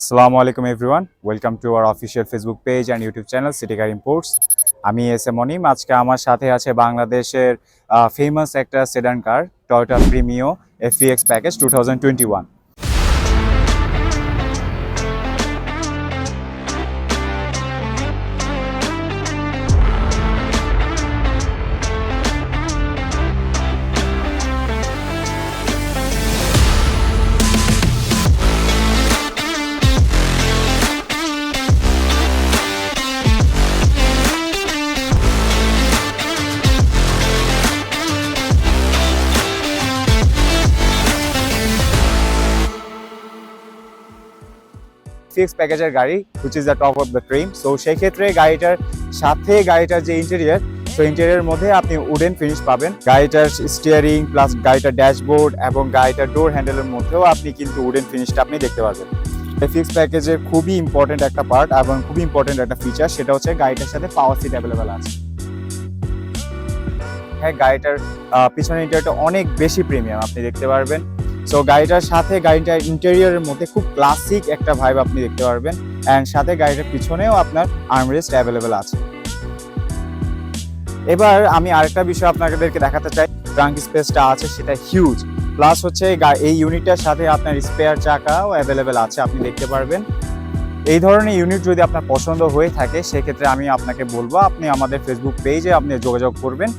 আসসালামু আলাইকুম everyone welcome to our official Facebook page and YouTube channel City Car Imports আমি S M Anim আজকে আমার সাথে আছে বাংলাদেশের ফেমাস একটা sedan car Toyota Premio FX package two thousand twenty one fix প্যাকেজের গাড়ি which is the top of the trend so সেই ক্ষেত্রে গাড়িটার সাথে গাড়িটার যে ইন্টেরিয়ার সো ইন্টেরিয়ারের মধ্যে আপনি উডেন ফিনিশ পাবেন। গাড়িটার স্টিয়ারিং প্লাস গাড়িটার ড্যাশবোর্ড এবং গাড়িটার ডোর হ্যান্ডেলের মধ্যেও আপনি কিন্তু উডেন ফিনিশটা আপনি দেখতে পারবেন। ফিক্স প্যাকেজের খুবই ইম্পর্টেন্ট একটা পার্ট এবং খুবই ইম্পর্টেন্ট একটা ফিচার সেটা হচ্ছে গাড়িটার সাথে পাওয়ার সিট অ্যাভেলেবেল আছে। হ্যাঁ গাড়িটার আহ, পিছনের ইন্টেরিয়রটা অনেক বেশি প্রিমিয়াম আপনি দেখতে পারবেন। সো গাড়িটার সাথে গাড়িটার ইন্টেরিয়রের মধ্যে খুব ক্লাসিক একটা ভাইব আপনি দেখতে পারবেন। অ্যান্ড সাথে গাড়িটার পিছনেও আপনার আর্মরেস্ট অ্যাভেলেবেল আছে। এবার আমি আরেকটা বিষয় আপনাদেরকে দেখাতে চাই। ট্রাঙ্ক স্পেসটা আছে, সেটা হিউজ প্লাস হচ্ছে এই ইউনিটটার সাথে আপনার স্পেয়ার চাকাও অ্যাভেলেবেল আছে, আপনি দেখতে পারবেন। এই ধরনের ইউনিট যদি আপনার পছন্দ হয়ে থাকে, সেক্ষেত্রে আমি আপনাকে বলব, আপনি আমাদের ফেসবুক পেজে আপনি যোগাযোগ করবেন।